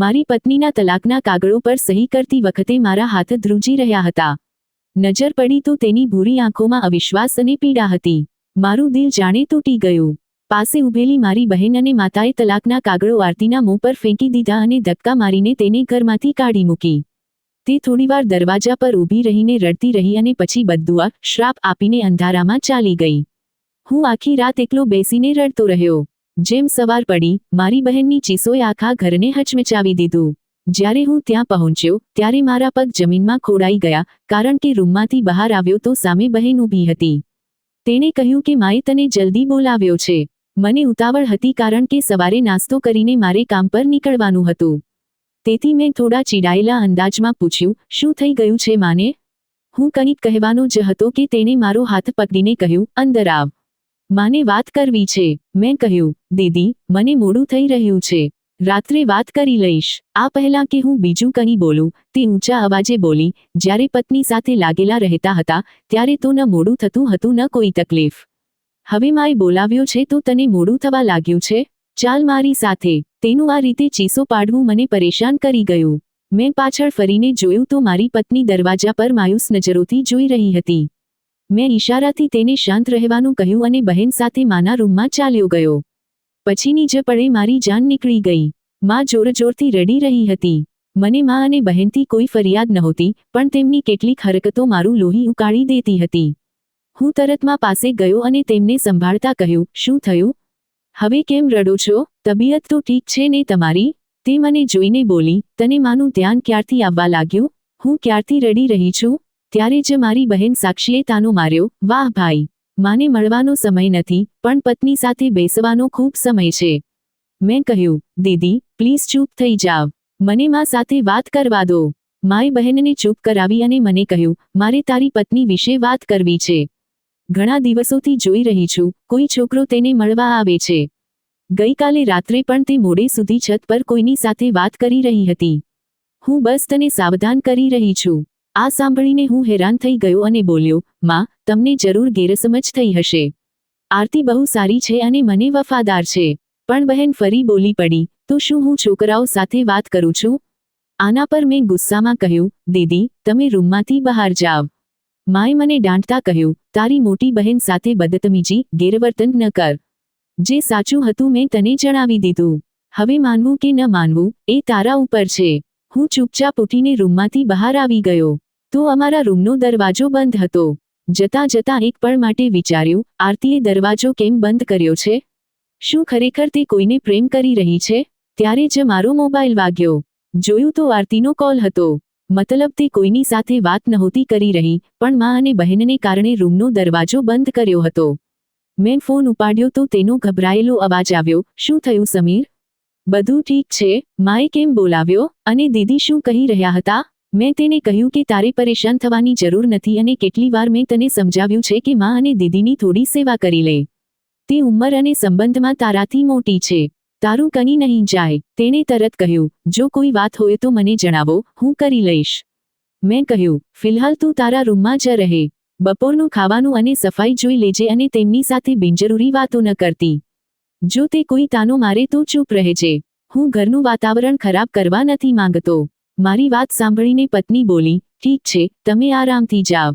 મારી પત્નીના તલાકના કાગળો પર સહી કરતી વખતે મારા હાથ ધ્રુજી રહ્યા હતા. નજર પડી તો તેની ભૂરી આંખોમાં અવિશ્વાસ અને પીડા હતી. મારું દિલ જાણે તૂટી ગયું. પાસે ઊભેલી મારી બહેન અને માતાએ તલાકના કાગળો આરતીના મોં પર ફેંકી દીધા અને ધક્કા મારીને તેને ઘરમાંથી કાઢી મૂકી. તે થોડીવાર દરવાજા પર ઊભી રહીને રડતી રહી અને પછી બદ્દુઆ, શ્રાપ આપીને અંધારામાં ચાલી ગઈ. હું આખી રાત એકલો બેસીને રડતો રહ્યો. જેમ સવાર પડી, મારી બહેનની ચીસોએ આખા ઘરને હચમચાવી દીધું. જ્યારે હું ત્યાં પહોંચ્યો, ત્યારે મારા પગ જમીનમાં ખોડાઈ ગયા, કારણ કે રૂમમાંથી બહાર આવ્યો તો સામે બહેન ઊભી હતી. તેણે કહ્યું કે માએ તને જલ્દી બોલાવ્યો છે. મને ઉતાવળ હતી કારણ કે સવારે નાસ્તો કરીને મારે કામ પર નીકળવાનું હતું. તેથી મેં થોડા ચીડાયેલા અંદાજમાં પૂછ્યું, શું થઈ ગયું છે, માને? હું કંઈક કહેવાનો જ હતો કે તેણે મારો હાથ પકડીને કહ્યું, અંદર આવ. માને વાત કરવી છે. મેં કહ્યું, દીદી, મને મોડું થઈ રહ્યું છે. રાત્રે વાત કરી લઈશ. આ પહેલા કે હું બીજું કંઈ બોલું. તે ઊંચા અવાજે બોલી, જ્યારે પત્ની સાથે લાગેલા રહેતા હતા, ત્યારે તો ન મોડું થતું હતું ન કોઈ તકલીફ. હવે માએ બોલાવ્યો છે તો તને મોડું થવા લાગ્યું છે? ચાલ મારી સાથે. તેનું આ રીતે ચીસો પાડવું મને પરેશાન કરી ગયું. મેં પાછળ ફરીને જોયું તો મારી પત્ની દરવાજા પર માયુસ નજરોથી જોઈ રહી હતી. મેં ઈશારાથી તેને શાંત રહેવાનું કહ્યું અને બહેન સાથે માના રૂમમાં ચાલ્યો ગયો. પછીની જ પળે મારી જાન નીકળી ગઈ. માં જોરજોરથી રડી રહી હતી. મને માં અને બહેનથી કોઈ ફરિયાદ નહોતી, પણ તેમની કેટલીક હરકતો મારું લોહી ઉકાળી દેતી હતી. હું તરતમાં પાસે ગયો અને તેમને સંભાળતા કહ્યું, શું થયું? હવે કેમ રડો છો? તબિયત તો ઠીક છે ને તમારી? તે મને જોઈને બોલી, તને માનું ધ્યાન ક્યારથી આવવા લાગ્યું? હું ક્યારથી રડી રહી છું? ત્યારે જ મારી બહેન સાક્ષીએ તાનો માર્યો, વાહ ભાઈ, માને મળવાનો સમય નથી, પણ પત્ની સાથે બેસવાનો ખૂબ સમય છે. મેં કહ્યું, દીદી, પ્લીઝ ચૂપ થઈ જાવ. મને માં સાથે વાત કરવા દો. માય બહેનને ચૂપ કરાવી અને મને કહ્યું, મારે તારી પત્ની વિશે વાત કરવી છે. ઘણા દિવસોથી જોઈ રહી છું, કોઈ છોકરો તેને મળવા આવે છે. ગઈકાલે રાત્રે પણ તે મોડે સુધી છત પર કોઈની સાથે વાત કરી રહી હતી. હું બસ તને સાવધાન કરી રહી છું. આ સાંભળીને હું હેરાન થઈ ગયો અને બોલ્યો, માં, તમને જરૂર ગેરસમજ થઈ હશે. આરતી બહુ સારી છે અને મને વફાદાર છે. પણ બહેન ફરી બોલી પડી, તો શું હું છોકરાઓ સાથે વાત કરું છું? આના પર મેં ગુસ્સામાં કહ્યું, દીદી, તમે રૂમમાંથી બહાર જાવ માએ મને ડાંટતા કહ્યું, તારી મોટી બહેન સાથે બદતમીજી, ગેરવર્તન ન કર. જે સાચું હતું મેં તને જણાવી દીધું. હવે માનવું કે ન માનવું, એ તારા ઉપર છે. હું ચૂપચાપ ઉઠીને રૂમમાંથી બહાર આવી ગયો. તો અમારા રૂમનો દરવાજો બંધ હતો. જતા જતા એક પળ માટે વિચાર્યું, આરતીએ દરવાજો કેમ બંધ કર્યો છે? શું ખરેખર તે કોઈને પ્રેમ કરી રહી છે? ત્યારે જ મારો મોબાઈલ વાગ્યો. જોયું તો આરતીનો કોલ હતો. મતલબ તે કોઈની સાથે વાત નહોતી કરી રહી, પણ માં અને બહેનને કારણે રૂમનો દરવાજો બંધ કર્યો હતો. મેં ફોન ઉપાડ્યો તો તેનો ગભરાયેલો અવાજ આવ્યો, શું થયું સમીર? બધું ઠીક છે? માએ કેમ બોલાવ્યો? અને દીદી શું કહી રહ્યા હતા? મેં તેને કહ્યું કે તારે પરેશાન થવાની જરૂર નથી અને કેટલી વાર મેં તને સમજાવ્યું છે કે માં અને દીદીની થોડી સેવા કરી લે. તે ઉંમર અને સંબંધમાં તારાથી મોટી છે. તારું કની નહીં જાય, તેણે તરત કહ્યું. જો કોઈ વાત હોય તો મને જણાવો, હું કરી લઈશ. મેં કહ્યું, ફિલહાલ તું તારા રૂમમાં જ રહે. બપોરનું ખાવાનું અને સફાઈ જોઈ લેજે અને તેમની સાથે બિનજરૂરી વાતો ન કરતી. જો તે કોઈ તાનો મારે તો ચૂપ રહેજે. હું ઘરનું વાતાવરણ ખરાબ કરવા નથી માંગતો. મારી વાત સાંભળીને પત્ની બોલી, ઠીક છે, તમે આરામથી જાવ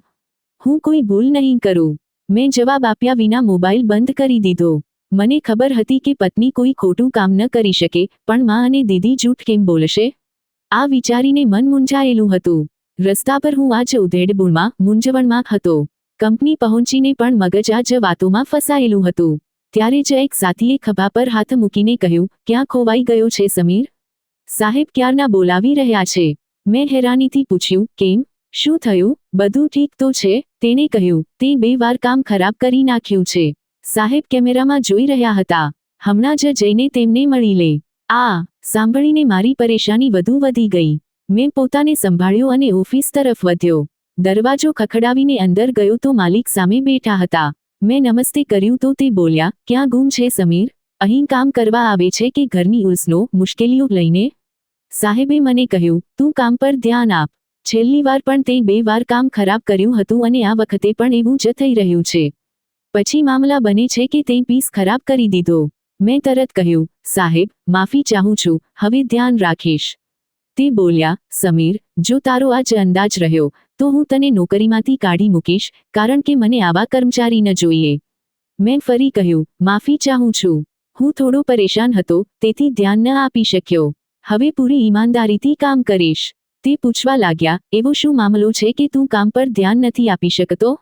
હું કોઈ ભૂલ નહીં કરું. મેં જવાબ આપ્યા વિના મોબાઈલ બંધ કરી દીધો. મને ખબર હતી કે પત્ની કોઈ ખોટું કામ ન કરી શકે, પણ માં અને દીદી જૂઠ કેમ બોલશે? આ વિચારીને મન મૂંઝાયેલું હતું. રસ્તા પર હું આજ ઉધેડબુણમાં મૂંઝવણમાં હતો. કંપની પહોંચીને પણ મગજ આ જ વાતોમાં ફસાયેલું હતું. ત્યારે જ એક સાથીએ ખભા પર હાથ મૂકીને કહ્યું, ક્યાં ખોવાઈ ગયો છે સમીર? સાહેબ ક્યારના બોલાવી રહ્યા છે? મેં હેરાનીથી પૂછ્યું, કેમ? શું થયું? બધું ઠીક તો છે, તેણે કહ્યું, તે બે વાર કામ ખરાબ કરી નાખ્યું છે. સાહેબ કેમેરામાં જોઈ રહ્યા હતા. હમણાં જ જઈને તેમને મળી લે. આ, સાંભળીને મારી પરેશાની વધુ વધી ગઈ. મેં પોતાને સંભાળ્યો અને ઓફિસ તરફ વધ્યો. દરવાજો ખખડાવીને અંદર ગયો તો માલિક સામે બેઠા હતા. મેં નમસ્તે કર્યું તો તે બોલ્યા, ક્યાં ગુમ છે સમીર? અહીં કામ કરવા આવે છે કે ઘરની ઉલ્સનો મુશ્કેલીઓ લઈને? સાહેબે મને કહ્યું, તું કામ પર ધ્યાન આપ. છેલ્લી વાર પણ તે બે વાર કામ ખરાબ કર્યું હતું અને આ વખતે પણ એવું જ થઈ રહ્યું છે. પછી મામલા બને છે કે તે પીસ ખરાબ કરી દીધો. મેં તરત કહ્યું, સાહેબ, માફી ચાહું છું, હવે ધ્યાન રાખીશ. તે બોલ્યા, સમીર, જો તારો આ જ અંદાજ રહ્યો, તો હું તને નોકરીમાંથી કાઢી મૂકીશ, કારણ કે મને આવા કર્મચારી ન જોઈએ. મેં ફરી કહ્યું, માફી ચાહું છું. હું થોડો પરેશાન હતો, તેથી ધ્યાન ન આપી શક્યો. હવે પૂરી ઈમાનદારીથી કામ કરીશ. તે પૂછવા લાગ્યા, એવો શું મામલો છે કે તું કામ પર ધ્યાન નથી આપી શકતો?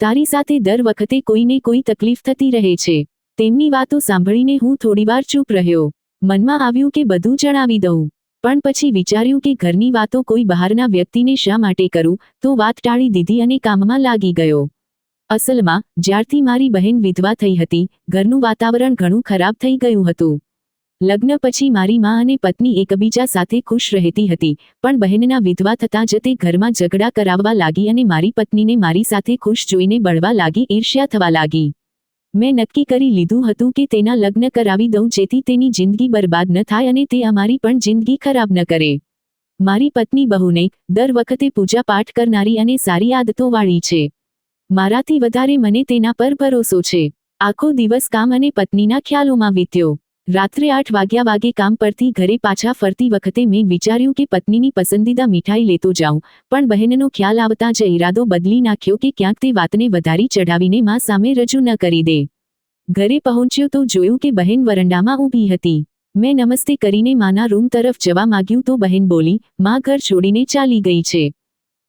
તારી સાથે દર વખતે કોઈને કોઈ તકલીફ થતી રહે છે. તેમની વાતો સાંભળીને હું થોડીવાર ચૂપ રહ્યો. મનમાં આવ્યું કે બધું જણાવી દઉં. પણ પછી વિચાર્યું કે ઘરની વાતો કોઈ બહારના વ્યક્તિને શા માટે કરું, તો વાત ટાળી દીધી અને કામમાં લાગી ગયો. અસલમાં, જ્યારથી મારી બહેન વિધવા થઈ હતી, ઘરનું વાતાવરણ ઘણું ખરાબ થઈ ગયું હતું. લગ્ન પછી મારી માં અને પત્ની એકબીજા સાથે ખુશ રહેતી હતી, પણ બહેનના વિધવા થતાં જ તે ઘરમાં ઝઘડા કરાવવા લાગી અને મારી પત્નીને મારી સાથે ખુશ જોઈને બળવા લાગી, ઈર્ષ્યા થવા લાગી. મેં નક્કી કરી લીધું હતું કે તેના લગ્ન કરાવી દઉં જેથી તેની જિંદગી બરબાદ ન થાય અને તે અમારી પણ જિંદગી ખરાબ ન કરે. મારી પત્ની બહુને દર વખતે પૂજા પાઠ કરનારી અને સારી આદતોવાળી છે. મારાથી વધારે મને તેના પર ભરોસો છે. આખો દિવસ કામ અને પત્નીના ખ્યાલોમાં વીત્યો. રાત્રે આઠ વાગ્યા વાગે કામ પરથી ઘરે પાછા ફરતી વખતે મેં વિચાર્યું કે પત્નીની પસંદીદા મીઠાઈ લેતો જાઉં, પણ બહેનનો ખ્યાલ આવતા જ ઈરાદો બદલી નાખ્યો કે ક્યાંક તે વાતને વધારી ચઢાવીને માં સામે રજૂ ન કરી દે. ઘરે પહોંચ્યો તો જોયું કે બહેન વરંડામાં ઊભી હતી. મેં નમસ્તે કરીને માના રૂમ તરફ જવા માંગ્યું તો બહેન બોલી, માં ઘર છોડીને ચાલી ગઈ છે.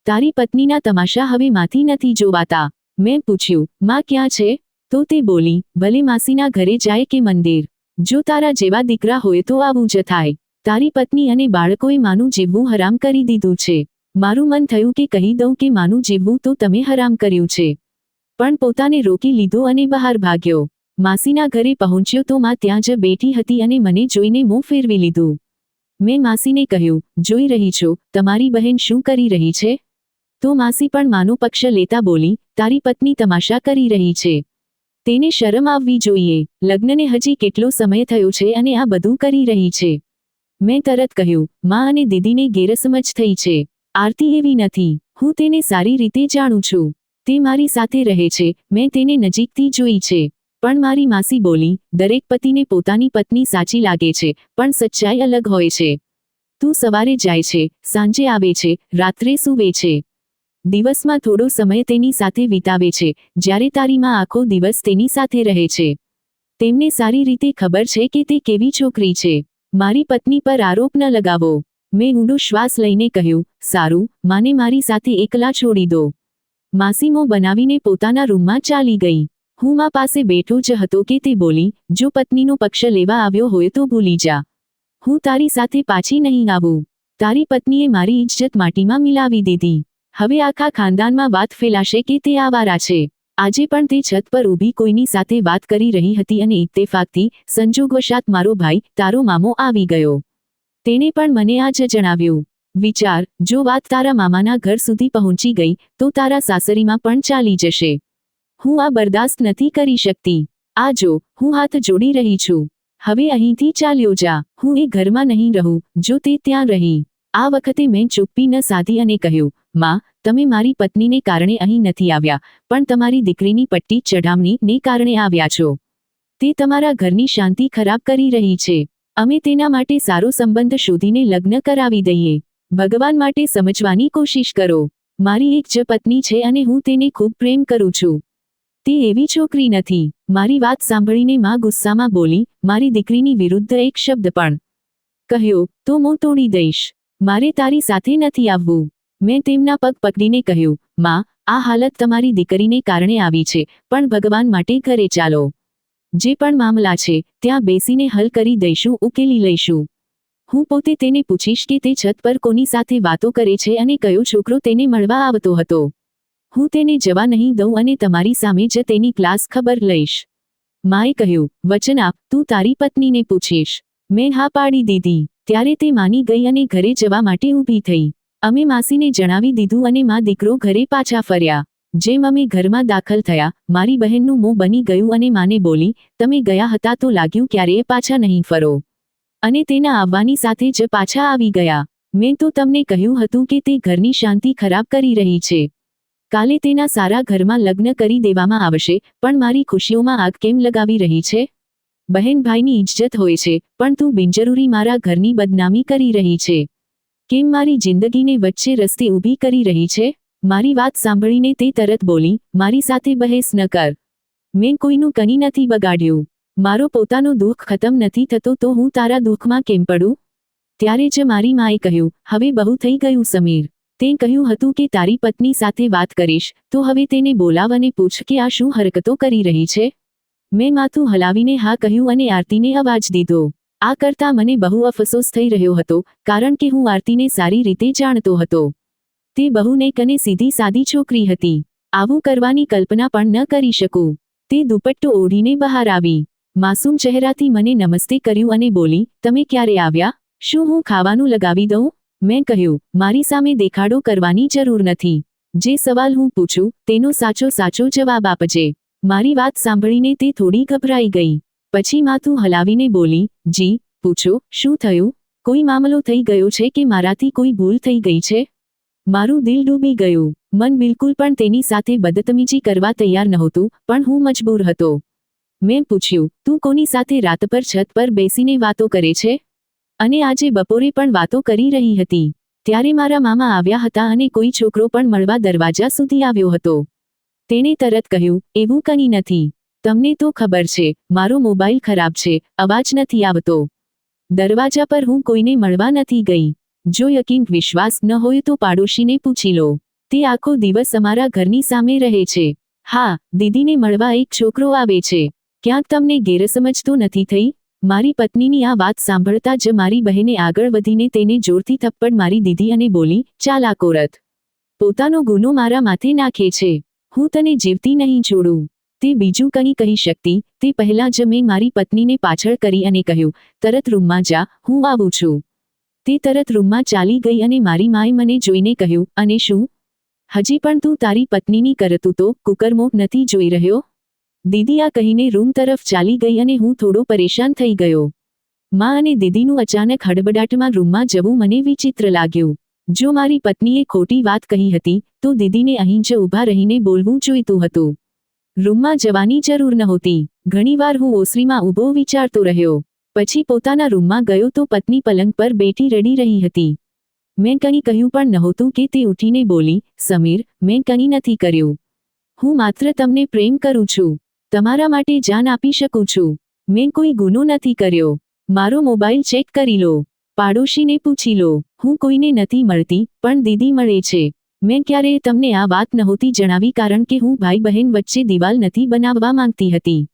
તારી પત્નીના તમાશા હવે માથી નથી જોવાતા. મેં પૂછ્યું, માં ક્યાં છે? તો તે બોલી, ભલે માસીના ઘરે જાય કે મંદિર. જો તારા જેવા દીકરા હોય તો આવું જ થાય. તારી પત્ની અને બાળકોએ માનું જીવવું હરામ કરી દીધું છે. મારું મન થયું કે કહી દઉં કે માનું જીવવું તો તમે હરામ કર્યું છે. પણ પોતાને રોકી લીધો અને બહાર ભાગ્યો. માસીના ઘરે પહોંચ્યો તો માં ત્યાં જ બેઠી હતી અને મને જોઈને મોં ફેરવી લીધું. મેં માસીને કહ્યું, જોઈ રહી છો, તમારી બહેન શું કરી રહી છે? તો માસી પણ માનો પક્ષ લેતા બોલી, તારી પત્ની તમાશા કરી રહી છે. તેને શરમ આવવી જોઈએ. લગ્નને હજી કેટલો સમય થયો છે અને આ બધું કરી રહી છે. મેં તરત કહ્યું, માં અને દીદીને ગેરસમજ થઈ છે. આરતી એવી નથી. હું તેને સારી રીતે જાણું છું. તે મારી સાથે રહે છે. મેં તેને નજીકથી જોઈ છે. પણ મારી માસી બોલી, દરેક પતિને પોતાની પત્ની સાચી લાગે છે, પણ સચ્ચાઈ અલગ હોય છે. તું સવારે જાય છે, સાંજે આવે છે, રાત્રે સૂવે છે. દિવસમાં થોડો સમય તેની સાથે વિતાવે છે, જ્યારે તારી માં આખો દિવસ તેની સાથે રહે છે. તેમને સારી રીતે ખબર છે કે તે કેવી છોકરી છે. મારી પત્ની પર આરોપ ન લગાવો. મેં ઊંડો શ્વાસ લઈને કહ્યું, સારું, માને મારી સાથે એકલા છોડી દો. માસીમો બનાવીને પોતાના રૂમમાં ચાલી ગઈ. હું મા પાસે બેઠો જ હતો કે તે બોલી, જો પત્નીનો પક્ષ લેવા આવ્યો હોય તો ભૂલી જા. હું તારી સાથે પાછી નહીં આવું. તારી પત્નીએ મારી ઇજ્જત માટીમાં મિલાવી દીધી. હવે આખા ખાનદાનમાં વાત ફેલાશે કે તે આવારા છે. આજે પણ તે છત પર ઊભી કોઈની સાથે વાત કરી રહી હતી અને ઇત્તેફાકથી સંજોગવશાત મારો ભાઈ, તારો મામો આવી ગયો. તેણે પણ મને આ જ જણાવ્યું. વિચાર, જો વાત તારા મામાના ઘર સુધી પહોંચી ગઈ, તો તારા સાસરીમાં પણ ચાલી જશે. હું આ બરદાસ્ત નથી કરી શકતી. આ જો, હું હાથ જોડી રહી છું. હવે અહીંથી ચાલ્યો જા. હું એ ઘરમાં નહીં રહું, જો તે ત્યાં રહી. આ વખતે મેં ચૂપ્પી ન સાધી અને કહ્યું, માં, તમે મારી પત્નીને કારણે અહીં નથી આવ્યા, પણ તમારી દીકરીની પટ્ટી ચઢામણીને કારણે આવ્યા છો. તે તમારા ઘરની શાંતિ ખરાબ કરી રહી છે. અમે તેના માટે સારો સંબંધ શોધીને લગ્ન કરાવી દઈએ. ભગવાન માટે સમજવાની કોશિશ કરો. મારી એક જ પત્ની છે અને હું તેને ખૂબ પ્રેમ કરું છું. તે એવી છોકરી નથી. મારી વાત સાંભળીને માં ગુસ્સામાં બોલી, મારી દીકરીની વિરુદ્ધ એક શબ્દ પણ. કહ્યો, તો હું તોડી દઈશ. મારે તારી સાથે નથી આવવું. મેં તેમના પગ પકડીને કહ્યું, માં, આ હાલત તમારી દીકરીને કારણે આવી છે, પણ ભગવાન માટે ઘરે ચાલો. જે પણ મામલા છે, ત્યાં બેસીને હલ કરી દઈશું, ઉકેલી લઈશું. હું પોતે તેને પૂછીશ કે તે છત પર કોની સાથે વાતો કરે છે અને કયો છોકરો તેને મળવા આવતો હતો. હું તેને જવા નહીં દઉં અને તમારી સામે જ તેની ક્લાસ ખબર લઈશ. માએ કહ્યું, વચન આપ, તું તારી પત્નીને પૂછીશ. મેં હા પાડી દીધી. ત્યારે તે માની ગઈ અને ઘરે જવા માટે ઊભી થઈ. અમે માસીને જણાવી દીધું અને મા દીકરો ઘરે પાછા ફર્યા. જેમ અમે ઘરમાં દાખલ થયા, મારી બહેનનું મોં બની ગયું અને માને બોલી, તમે ગયા હતા તો લાગ્યું ક્યારેય પાછા નહીં ફરો. અને તેના આવવાની સાથે જ પાછા આવી ગયા. મેં તો તમને કહ્યું હતું કે તે ઘરની શાંતિ ખરાબ કરી રહી છે. કાલે તેના સારા ઘરમાં લગ્ન કરી દેવામાં આવશે, પણ મારી ખુશીઓમાં આગ કેમ લગાવી રહી છે? બહેન ભાઈની ઇજ્જત હોય છે, પણ તું બિનજરૂરી મારા ઘરની બદનામી કરી રહી છે. કેમ મારી જિંદગીને વચ્ચે રસ્તે ઊભી કરી રહી છે? મારી વાત સાંભળીને તે તરત બોલી, મારી સાથે બહેસ ન કર. મેં કોઈનું કની નથી બગાડ્યું. મારો પોતાનો દુઃખ ખતમ નથી થતો તો હું તારા દુઃખમાં કેમ પડું? ત્યારે જ મારી માએ કહ્યું, હવે બહુ થઈ ગયું સમીર. તે કહ્યું હતું કે તારી પત્ની સાથે વાત કરીશ, તો હવે તેને બોલાવ અને પૂછ કે આ શું હરકતો કરી રહી છે? મેં માથું હલાવીને હા કહ્યું અને આરતીને અવાજ દીધો. આ કરતા મને બહુ અફસોસ થઈ રહ્યો હતો, કારણ કે હું આરતીને સારી રીતે જાણતો હતો. તે બહુ નેક અને સીધી સાદી છોકરી હતી. આવું કરવાની કલ્પના પણ ન કરી શકું. તે દુપટ્ટો ઓઢીને બહાર આવી. માસૂમ ચહેરાથી મને નમસ્તે કર્યું અને બોલી, તમે ક્યારે આવ્યા? શું હું ખાવાનું લગાવી દઉં? મેં કહ્યું, મારી સામે દેખાડો કરવાની જરૂર નથી. જે સવાલ હું પૂછું, તેનો સાચો સાચો જવાબ આપજે. મારી વાત સાંભળીને તે થોડી ગભરાઈ ગઈ. પછી માથું હલાવીને બોલી, જી, પૂછો, શું થયું? કોઈ મામલો થઈ ગયો છે કે મારાથી કોઈ ભૂલ થઈ ગઈ છે? મારું દિલ ડૂબી ગયું. મન બિલકુલ પણ તેની સાથે બદતમીજી કરવા તૈયાર નહોતું, પણ હું મજબૂર હતો. મેં પૂછ્યું, તું કોની સાથે રાત પર છત પર બેસીને વાતો કરે છે? અને આજે બપોરે પણ વાતો કરી રહી હતી. ત્યારે મારા મામા આવ્યા હતા અને કોઈ છોકરો પણ મળવા દરવાજા સુધી આવ્યો હતો. તેણે તરત કહ્યું, એવું કંઈ નથી. તમને તો ખબર છે, મારો મોબાઈલ ખરાબ છે, અવાજ નથી આવતો. દરવાજા પર હું કોઈને મળવા નથી ગઈ. જો યકીન વિશ્વાસ ન હોય તો પાડોશીને પૂછી લો. તે આખો દિવસ અમારા ઘરની સામે રહે છે. હા, દીદીને મળવા એક છોકરો આવે છે. ક્યાંક તમને ગેરસમજ તો નથી થઈ? મારી પત્નીની આ વાત સાંભળતા જ મારી બહેને આગળ વધીને તેને જોરથી થપ્પડ મારી દીધી અને બોલી, ચાલ આ કોરત. પોતાનો ગુનો મારા માથે નાખે છે. હું તને જીવતી નહીં છોડું. તે બીજું કંઈ કહી શકતી, તે પહેલાં જ મેં મારી પત્નીને પાછળ કરી અને કહ્યું, તરત રૂમમાં જા, હું આવું છું. તે તરત રૂમમાં ચાલી ગઈ અને મારી માએ મને જોઈને કહ્યું, અને શું? હજી પણ તું તારી પત્નીની કરતું તો કુકરમો નથી જોઈ રહ્યો? દીદી આ કહીને રૂમ તરફ ચાલી ગઈ અને હું થોડો પરેશાન થઈ ગયો. માં અને દીદીનું અચાનક હડબડાટમાં રૂમમાં જવું મને વિચિત્ર લાગ્યું. જો મારી પત્નીએ ખોટી વાત કહી હતી, તો દીદીને અહીં જ ઊભા રહીને બોલવું જોઈતું હતું. રૂમમાં જવાની જરૂર નહોતી. ઘણીવાર હું ઓસરીમાં ઊભો વિચારતો રહ્યો. પછી પોતાના રૂમમાં ગયો તો પત્ની પલંગ પર બેઠી રડી રહી હતી. મેં કંઈ કહ્યું પણ નહોતું કે તે ઉઠીને બોલી, સમીર, મેં કંઈ નથી કર્યું. હું માત્ર તમને પ્રેમ કરું છું. તમારા માટે જાન આપી શકું છું. મેં કોઈ ગુનો નથી કર્યો. મારો મોબાઈલ ચેક કરી લો. પાડોશીને પૂછી લો, હું કોઈને નથી મળતી, પણ દીદી મળે છે. મેં ક્યારેય તમને આ વાત નહોતી જણાવી કારણ કે હું ભાઈ બહેન વચ્ચે દિવાલ નથી બનાવવા માંગતી હતી.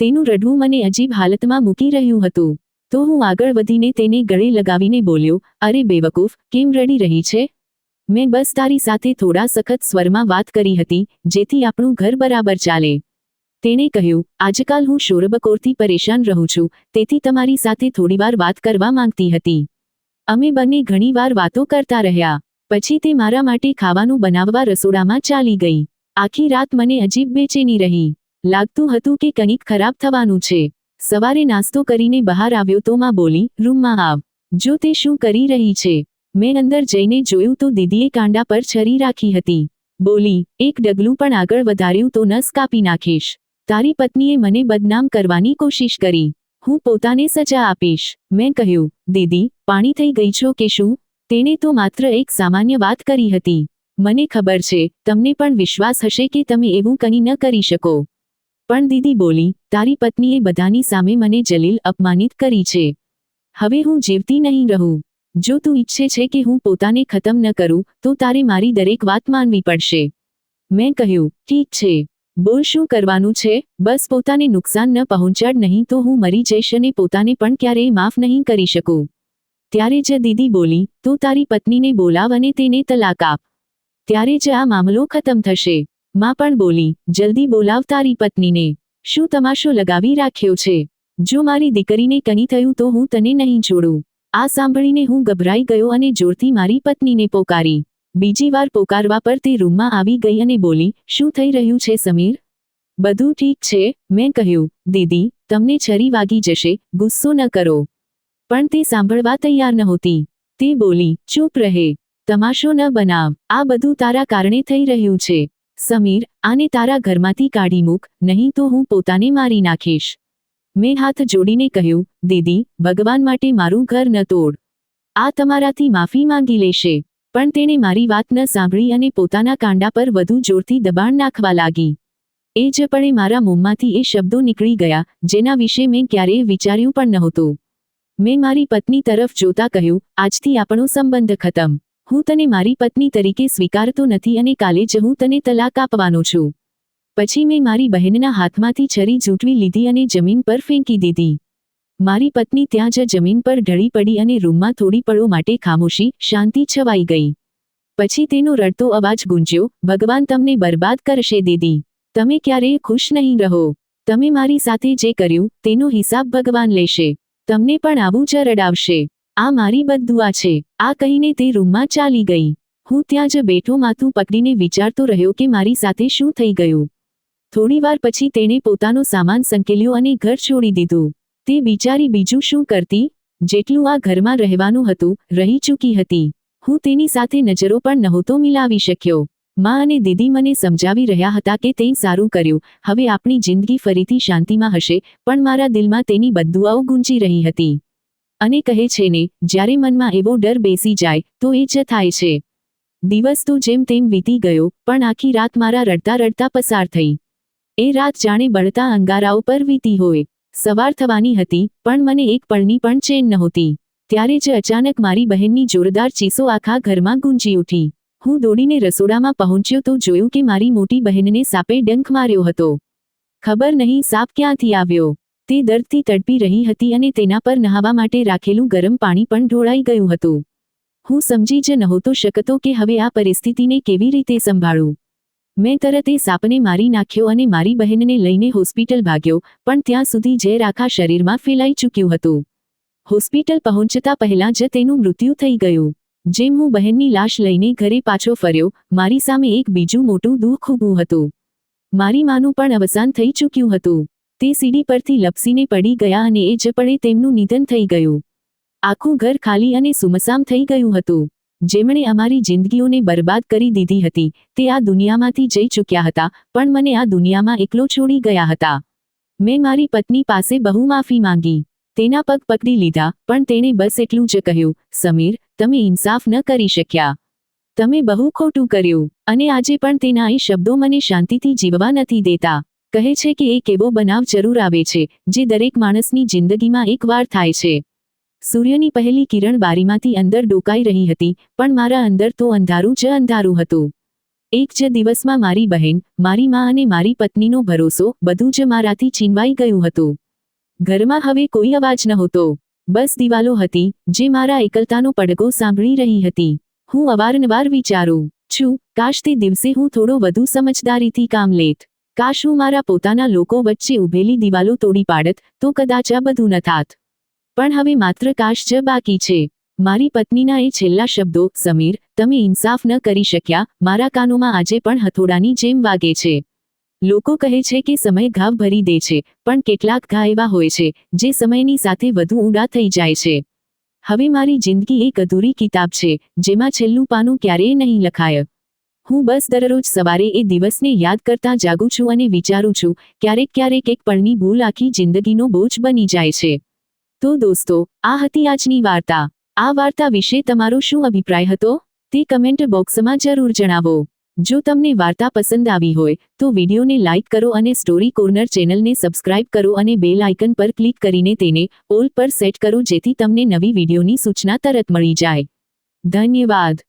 તેનું રડવું મને અજીબ હાલતમાં મૂકી રહ્યું હતું. તો હું આગળ વધીને તેને ગળે લગાવીને બોલ્યો, અરે બેવકૂફ, કેમ રડી રહી છે? મેં બસ તારી સાથે થોડા સખત સ્વરમાં વાત કરી હતી, જેથી આપણું ઘર બરાબર ચાલે. તેણે કહ્યું, આજકાલ હું શોરબકોરથી પરેશાન રહું છું, તેથી તમારી સાથે થોડીવાર વાત કરવા માંગતી હતી. અમે બંને ઘણીવાર વાતો કરતા રહ્યા. પછી તે મારા માટે ખાવાનું બનાવવા રસોડામાં ચાલી ગઈ. આખી રાત મને અજીબ બેચેની રહી. લાગતું હતું કે કંઈક ખરાબ થવાનું છે. સવારે નાસ્તો કરીને બહાર આવ્યો તો માં બોલી, રૂમમાં આવ. જો તે શું કરી રહી છે? મેં અંદર જઈને જોયું તો દીદીએ કાંડા પર છરી રાખી હતી. બોલી, એક ડગલું પણ આગળ વધાર્યું તો નસ કાપી નાખીશ. તારી પત્નીએ મને બદનામ કરવાની કોશિશ કરી. હું પોતાને સજા આપીશ. મેં કહ્યું, દીદી, પાણી થઈ ગઈ છો કે શું? તેણે તો માત્ર એક સામાન્ય વાત કરી હતી. મને ખબર છે, તમને પણ વિશ્વાસ હશે કે તમે એવું કંઈ ન કરી શકો. પણ દીદી બોલી, તારી પત્નીએ બધાની સામે મને જલીલ, અપમાનિત કરી છે. હવે હું જીવતી નહીં રહું. જો તું ઈચ્છે છે કે હું પોતાને ખતમ ન કરું, તો તારે મારી દરેક વાત માનવી પડશે. મેં કહ્યું, ઠીક છે. બોલ શું કરવાનું છે? બસ પોતાને નુકસાન ન પહોંચાડ, નહીં તો હું મરી જઈશ અને પોતાને પણ ક્યારેય માફ નહીં કરી શકું. ત્યારે જ દીદી બોલી, તું તારી પત્નીને બોલાવ અને તેને તલાક આપ. ત્યારે જ આ મામલો ખતમ થશે. માં પણ બોલી, જલ્દી બોલાવ તારી પત્નીને. શું તમાશો લગાવી રાખ્યો છે? જો મારી દીકરીને કંઈ થયું તો હું તને નહીં છોડું. આ સાંભળીને હું ગભરાઈ ગયો અને જોરથી મારી પત્નીને પોકારી. બીજી વાર પોકારવા પર તે રૂમમાં આવી ગઈ અને બોલી, શું થઈ રહ્યું છે, સમીર? બધું ઠીક છે, મેં કહ્યું. દીદી, તમને છરી વાગી જશે, ગુસ્સો ન કરો. પણ તે સાંભળવા તૈયાર નહોતી. તે બોલી, ચૂપ રહે. તમાશો ન બનાવ. આ બધું તારા કારણે થઈ રહ્યું છે. સમીર, આને તારા ઘરમાંથી કાઢી મૂક, નહીં તો હું પોતાને મારી નાખીશ. મેં હાથ જોડીને કહ્યું, દીદી, ભગવાન માટે મારું ઘર ન તોડ. આ તમારાથી માફી માંગી લેશે. પણ તેણે મારી વાત ન સાંભળી અને પોતાના કાંડા પર વધુ જોરથી દબાણ નાખવા લાગી. એ જ પળે મારા મોંમાંથી એ શબ્દો નીકળી ગયા, જેના વિશે મેં ક્યારેય વિચાર્યું પણ નહોતું. મેં મારી પત્ની તરફ જોતા કહ્યું, આજથી આપણો સંબંધ ખતમ. હું તને મારી પત્ની તરીકે સ્વીકારતો નથી અને કાલે જ હું તને તલાક આપવાનો છું. પછી મેં મારી બહેનના હાથમાંથી છરી ઝૂંટવી લીધી અને જમીન પર ફેંકી દીધી. મારી પત્ની ત્યાં જ જમીન પર ઢળી પડી અને રૂમમાં થોડી પળો માટે ખામોશી, શાંતિ છવાઈ ગઈ. પછી તેનો રડતો અવાજ ગુંજ્યો, ભગવાન તમને બરબાદ કરશે દીદી. તમે ક્યારેય ખુશ નહીં રહો. તમે મારી સાથે જે કર્યું, તેનો હિસાબ ભગવાન લેશે. તમને પણ આવું જ રડાવશે. આ મારી બદદુઆ છે. આ કહીને તે રૂમમાં ચાલી ગઈ. હું ત્યાં જ બેઠો માથું પકડીને વિચારતો રહ્યો કે મારી સાથે શું થઈ ગયું. થોડીવાર પછી તેણે પોતાનો સામાન સંકેલ્યો અને ઘર છોડી દીધું. તે બિચારી બીજું શું કરતી? જેટલું આ ઘરમાં રહેવાનું હતું, રહી ચૂકી હતી. હું તેની સાથે નજરો પણ નહોતો મિલાવી શક્યો. માં અને દીદી મને સમજાવી રહ્યા હતા કે તે સારું કર્યું. હવે આપણી જિંદગી ફરીથી શાંતિમાં હશે, પણ મારા દિલમાં તેની બદ્દુઆઓ ગુંજી રહી હતી. અને કહે છે ને, જ્યારે મનમાં એવો ડર બેસી જાય, તો એ જ થાય છે. દિવસ તો જેમ તેમ વીતી ગયો, પણ આખી રાત મારા રડતા રડતા પસાર થઈ. એ રાત જાણે બળતા અંગારાઓ પર વીતી હોય. સવાર થવાની હતી, પણ મને એક પળની પણ ચેન નહોતી. ત્યારે જ અચાનક મારી બહેનની જોરદાર ચીસો આખા ઘરમાં ગુંજી ઉઠી. હું દોડીને રસોડામાં પહોંચ્યો તો જોયું કે મારી મોટી બહેનને સાપે ડંખ માર્યો હતો. ખબર નહીં સાપ ક્યાંથી આવ્યો. તે દર્દથી તડપી રહી હતી અને તેના પર નહાવા માટે રાખેલું ગરમ પાણી પણ ઢોળાઈ ગયું હતું. હું સમજી જ નહોતો શકતો કે હવે આ પરિસ્થિતિને કેવી રીતે સંભાળું. મેં તરત એ સાપને મારી નાખ્યો અને મારી બહેનને લઈને હોસ્પિટલ ભાગ્યો, પણ ત્યાં સુધી ઝેર આખા શરીરમાં ફેલાઈ ચૂક્યું હતું. હોસ્પિટલ પહોંચતા પહેલાં જ તેનું મૃત્યુ થઈ ગયું. જેમ હું બહેનની લાશ લઈને ઘરે પાછો ફર્યો, મારી સામે એક બીજું મોટું દુઃખ ઊભું હતું. મારી માનું પણ અવસાન થઈ ચૂક્યું હતું. તે સીડી પરથી લપસીને પડી ગયા અને એ જ પડે તેમનું નિધન થઈ ગયું. આખું ઘર ખાલી અને સુમસામ થઈ ગયું હતું. જેમણે અમારી જિંદગીઓને બરબાદ કરી દીધી હતી, તે આ દુનિયામાંથી જઈ ચૂક્યા હતા, પણ મને આ દુનિયામાં એકલો છોડી ગયા હતા. મેં મારી પત્ની પાસે બહુ માફી માંગી. તેના પગ પકડી લીધા, પણ તેણે બસ એટલું જ કહ્યું, સમીર, તમે ઇન્સાફ ન કરી શક્યા. તમે બહુ ખોટું કર્યું, અને આજે પણ તેના એ શબ્દો મને શાંતિથી જીવવા નથી દેતા. કહે છે કે એક એવો બનાવ જરૂર આવે છે, જે દરેક માણસની જિંદગીમાં એકવાર થાય છે. સૂર્યની પહેલી કિરણ બારીમાંથી અંદર ડોકાઈ રહી હતી, પણ મારા અંદર તો અંધારું જ અંધારું હતું. એક જ દિવસમાં મારી બહેન, મારી માં અને મારી પત્નીનો ભરોસો બધું જ મારાથી છીનવાઈ ગયું હતું. ઘરમાં હવે કોઈ અવાજ નહોતો. બસ દિવાલો હતી, જે મારા એકલતાનો પડઘો સાંભળી રહી હતી. હું અવારનવાર વિચારું, છું, કાશ તે દિવસે હું થોડો વધુ સમજદારીથી કામ લેત. કાશ હું મારા પોતાના લોકો વચ્ચે ઉભેલી દિવાલો તોડી પાડત, તો કદાચ આ બધું ન થાત. પણ હવે માત્ર કાશ જ બાકી છે. મારી પત્નીના એ છેલ્લા શબ્દો, સમીર, તમે ઇન્સાફ ન કરી શક્યા, મારા કાનોમાં આજે પણ હથોડાની જેમ વાગે છે. લોકો કહે છે કે સમય ઘાવ ભરી દે છે, પણ કેટલાક ઘા એવા હોય છે, જે સમયની સાથે વધુ ઊંડા થઈ જાય છે. હવે મારી જિંદગી એક અધૂરી કિતાબ છે, જેમાં છેલ્લું પાનું ક્યારેય નહીં લખાય. હું બસ દરરોજ સવારે એ દિવસને યાદ કરતા જાગું છું અને વિચારું છું, ક્યારેક ક્યારેક એક પળની ભૂલ આખી જિંદગીનો બોજ બની જાય છે. તો દોસ્તો, આ હતી આજની વાર્તા. આ વાર્તા વિશે તમારો શું અભિપ્રાય હતો? તે કમેન્ટ બોક્સમાં જરૂર જણાવો. જો તમને વાર્તા પસંદ આવી હોય, તો વિડીયોને લાઇક કરો અને સ્ટોરી કોર્નર ચેનલને સબસ્ક્રાઇબ કરો અને બેલ આઇકન પર ક્લિક કરીને તેને ઓલ પર સેટ કરો જેથી તમને નવી વિડીયોની સૂચના તરત મળી જાય. ધન્યવાદ.